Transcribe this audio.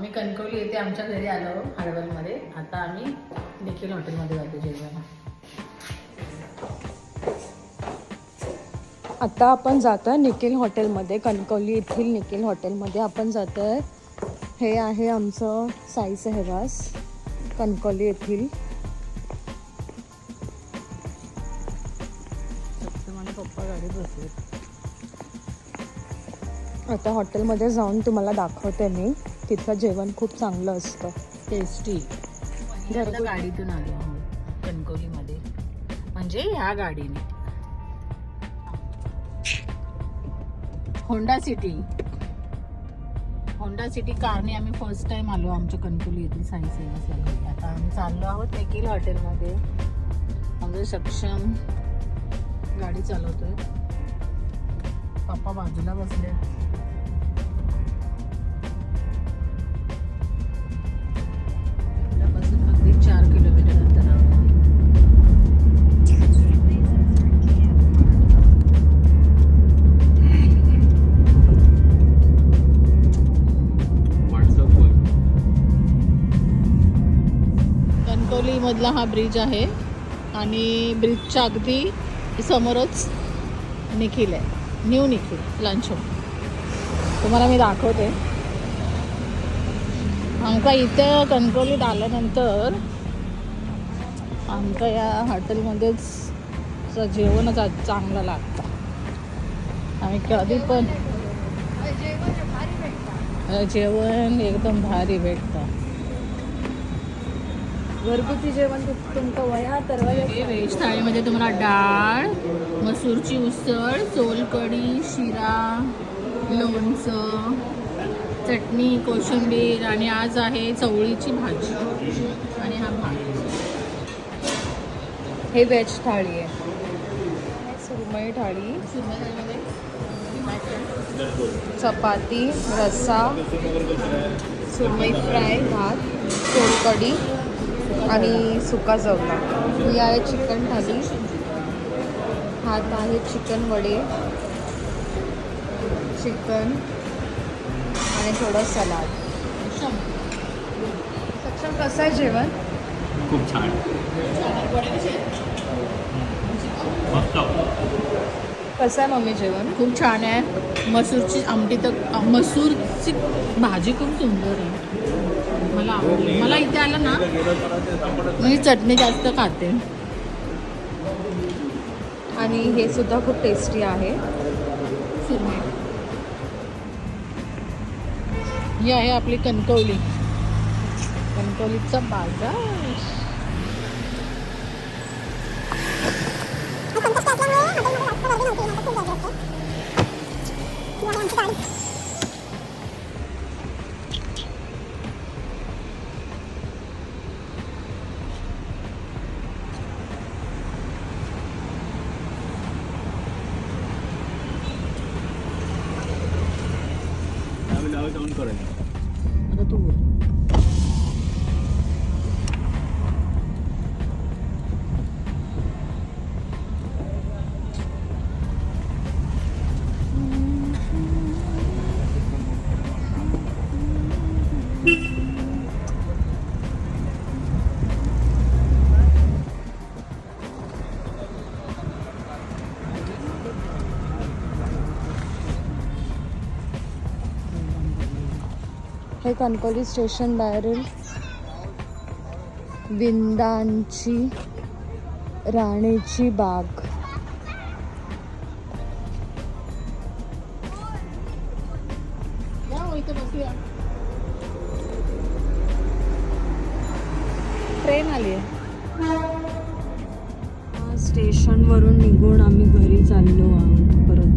आम्ही कणकवली येथे आमच्या घरी आलो हडवलमध्ये आता आम्ही निखिल हॉटेलमध्ये जातो जेवायला आता आपण जातोय निखिल हॉटेलमध्ये कणकवली येथील निखिल हॉटेलमध्ये. आपण जातोय. हे आहे आमचं साई सहवास कणकवली येथील. पप्पा गाडीत बसले आता हॉटेलमध्ये जाऊन तुम्हाला दाखवते मी. तिथलं जेवण खूप चांगलं असतं. टेस्टी घरगुती गाडीतून आलो आहोत कणकवलीमध्ये. म्हणजे ह्या गाडीने. Honda city. होंडा सिटी कारने आम्ही फर्स्ट टाइम आलो आमच्या कणकवली येथील साई सेवा आता आम्ही चाललो आहोत निखिल हॉटेलमध्ये. आमचं सक्षम गाडी चालवतोय. पप्पा बाजूला बसले. कणकवली मधला हा ब्रिज आहे आणि ब्रिजच्या अगदी समोरच निखिल आहे. न्यू निखिल लंच तुम्हाला मी दाखवते. आमका इथं कणकवलीत आल्यानंतर आमका या हॉटेलमध्येच जेवणच चांगलं लागतं. आम्ही कधी पण जेवण एकदम भारी भेटतं. घरगुती जेवण तुमचं वया तर व्हेज थाळीमध्ये तुम्हाला डाळ मसूरची उसळ सोलकढी शिरा लोणचं चटणी कोशिंबीर आणि आज आहे चवळीची भाजी आणि हा भात. हे व्हेज थाळी आहे. सुरमई थाळी चपाती रस्सा सुरमई फ्राय भात सोलकढी आणि सुका जवला ही आहे चिकन थाली. हात आहे चिकन वडे. चिकन आणि थोडं सलाड. सक्षम कसं आहे जेवण? खूप छान. मस्त. कसं आहे मम्मी जेवण? खूप छान आहे. मसूरची आमटी तर मसूरची भाजी खूप सुंदर आहे. मला आवडली मला इथे आलं ना मी चटणी जास्त खाते. आणि हे सुद्धा खूप टेस्टी आहे. ही आहे आपली कणकवली. कणकवलीचा बाजार. जाऊन करायचं आता हे कणकवली स्टेशन बाहेरील विंदांची राणीची बाग. हो, ट्रेन आली आहे स्टेशनवरून निघून आम्ही घरी चाललो आहोत. परत